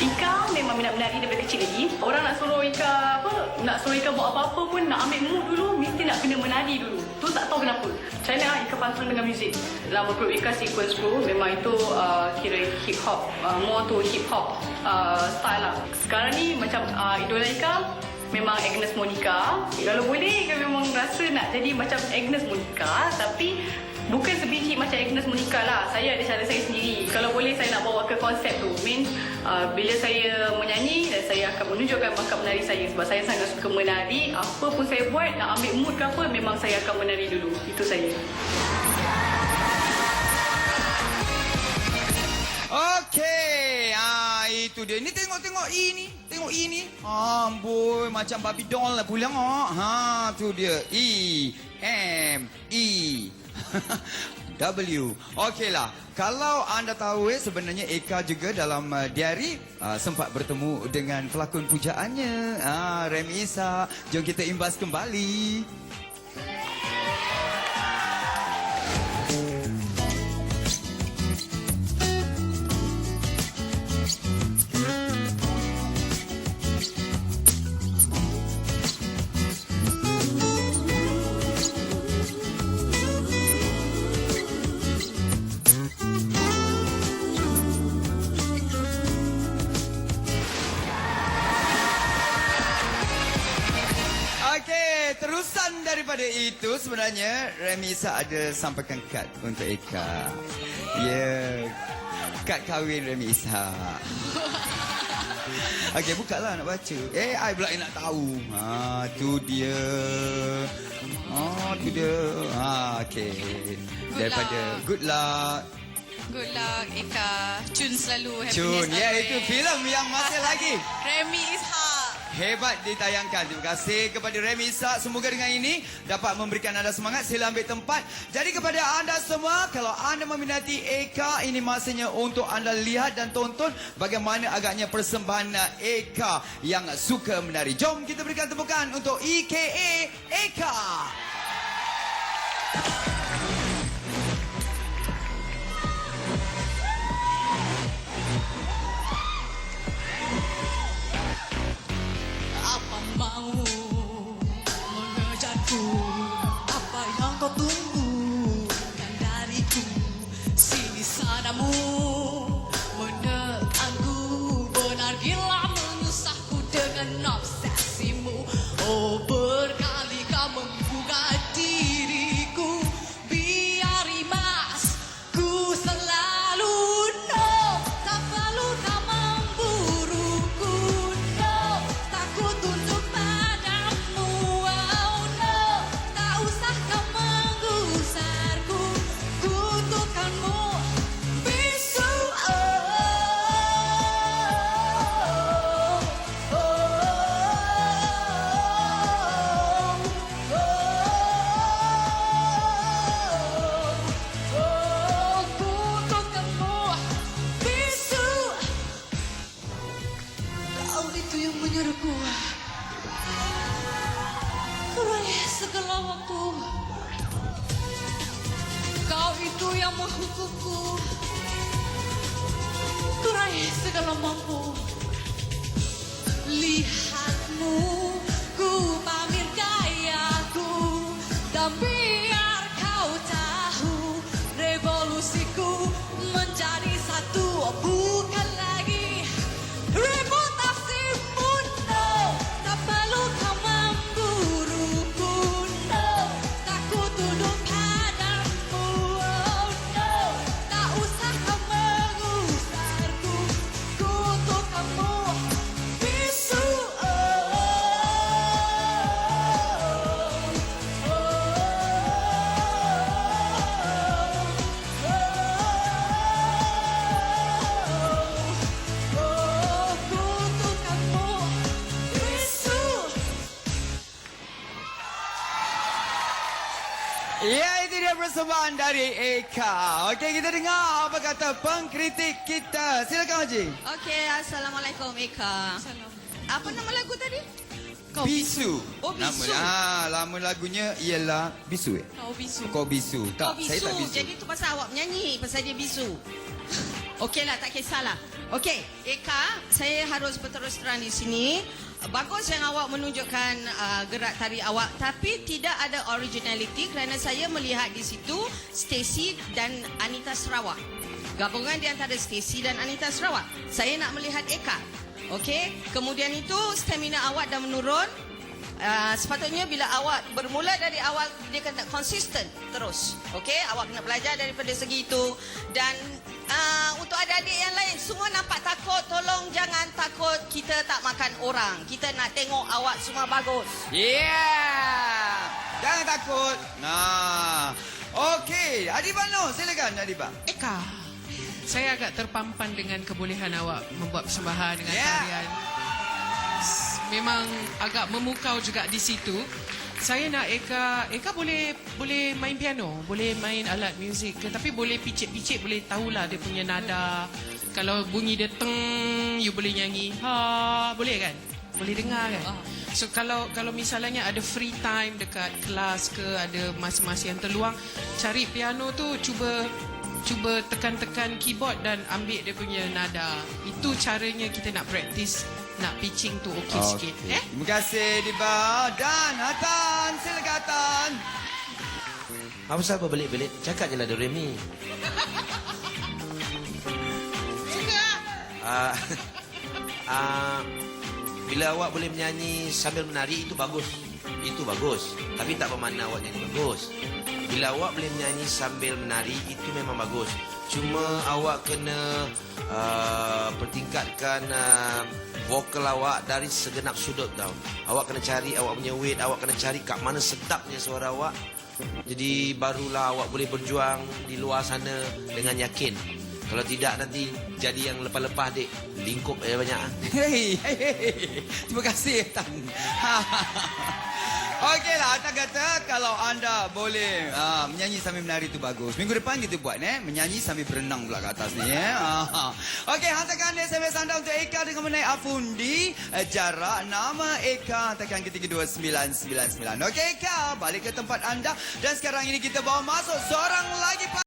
Ika memang minat menari daripada kecil lagi. Orang nak suruh Ika apa, nak suruh Ika buat apa-apa pun nak ambil mood dulu, mesti nak kena menari dulu. Tu tak tahu kenapa. Macam mana Ika pantun dengan muzik. Lama group Ika Sequence Crew, memang itu uh, kira hip hop, uh, more to hip hop uh, style lah. Sekarang ni macam uh, idola Ika, memang Agnes Monica. Kalau boleh, Ika memang rasa nak jadi macam Agnes Monica, tapi Bukan sebiji macam Agnes Monica lah. Saya ada cara saya sendiri. Kalau boleh saya nak bawa ke konsep tu. Means uh, bila saya menyanyi dan saya akan menunjukkan bakat menari saya. Sebab saya sangat suka menari. Apa pun saya buat, nak ambil mood ke apa, memang saya akan menari dulu. Itu saya. Okey, ah itu dia. Ni tengok-tengok E ni, tengok E ni. Ah, boy macam babi doll lah pula. Oh. Ha, tu dia. E M E W. Okeylah. Kalau anda tahu eh sebenarnya Eka juga dalam uh, diary uh, sempat bertemu dengan pelakon pujaannya. Ah, Remy Isa. Jom kita imbas kembali. Daripada itu sebenarnya Remy Isa ada sampaikan kad untuk Eka. Ya, yeah. kad kahwin Remy Isa. Okey, bukalah nak baca. Eh, I pula nak tahu. Ha, tu dia. Oh, tu dia. Ha, okey. Daripada luck. good luck. Good luck, Eka. Cun selalu. Happiness Cun, ya always. itu filem yang masih lagi. Remy Ishak. Hebat ditayangkan. Terima kasih kepada Remy Isak. Semoga dengan ini dapat memberikan anda semangat. Sila ambil tempat. Jadi kepada anda semua, kalau anda meminati Eka, ini masanya untuk anda lihat dan tonton bagaimana agaknya persembahan Eka yang suka menari. Jom kita berikan tepukan untuk EKA Eka. Apa yang menghukumku Kurai segala mampu. Lihatmu Ku pamir gayaku. Dan biar kau tahu Revolusiku Ya, itu dia persembahan dari Eka. Okey, kita dengar apa kata pengkritik kita. Silakan Haji. Okey, Assalamualaikum Eka. Salam. Apa nama lagu tadi? Kau Bisu. Oh, Bisu. Nama, ah, lama lagunya ialah Bisu eh? Kau bisu Kau Bisu. Tak, Kau bisu. saya tak Bisu. Jadi tu pasal awak menyanyi, pasal dia bisu. Okeylah, tak kisahlah. Okey, Eka, saya harus berterus terang di sini. Bagus yang awak menunjukkan uh, gerak tari awak tapi tidak ada originality kerana saya melihat di situ Stacy dan Anita Sarawak. Gabungan di antara Stacy dan Anita Sarawak. Saya nak melihat Eka. Okey, kemudian itu stamina awak dah menurun. Uh, sepatutnya bila awak bermula dari awal dia kena konsisten terus. Okey, awak kena belajar daripada segi itu dan uh, untuk adik-adik yang lain semua nampak takut, tolong jangan takut kita tak makan orang. Kita nak tengok awak semua bagus. Yeah. Jangan takut. Nah. Okey, Adiba no, silakan Adiba. Eka, saya agak terpampan dengan kebolehan awak membuat persembahan dengan Ya. tarian. Memang agak memukau juga di situ. Saya nak Eka, Eka boleh boleh main piano, boleh main alat muzik, tapi boleh picit-picit, boleh tahulah dia punya nada. Kalau bunyi dia teng, you boleh nyanyi. Ha, boleh kan? Boleh dengar kan? So kalau kalau misalnya ada free time dekat kelas ke ada masa-masa yang terluang, cari piano tu cuba cuba tekan-tekan keyboard dan ambil dia punya nada. Itu caranya kita nak practice nak pitching tu okey okay. sikit. Eh? Terima kasih Diba dan Hatan, silakan Hatan. Apa pasal apa belik-belik? Cakap je lah do Remy. Suka. Ah, ah, bila awak boleh menyanyi sambil menari itu bagus. Itu bagus. Tapi tak bermakna awak nyanyi bagus. Bila awak boleh menyanyi sambil menari itu memang bagus. Cuma awak kena uh, pertingkatkan uh, vokal awak dari segenap sudut tau. Awak kena cari awak punya weight, awak kena cari kat mana sedapnya suara awak. Jadi barulah awak boleh berjuang di luar sana dengan yakin. Kalau tidak nanti jadi yang lepas-lepas dik lingkup banyak. Hei, hei, hei. Terima kasih Tan. Okeylah, Tan kata kalau anda boleh uh, menyanyi sambil menari itu bagus. Minggu depan kita buat eh, menyanyi sambil berenang pula kat atas ni eh. Uh, Okey, hantarkan SMS anda untuk Eka dengan menaik Afundi. Uh, jarak nama Eka hantarkan ke 32999. Okey Eka, balik ke tempat anda dan sekarang ini kita bawa masuk seorang lagi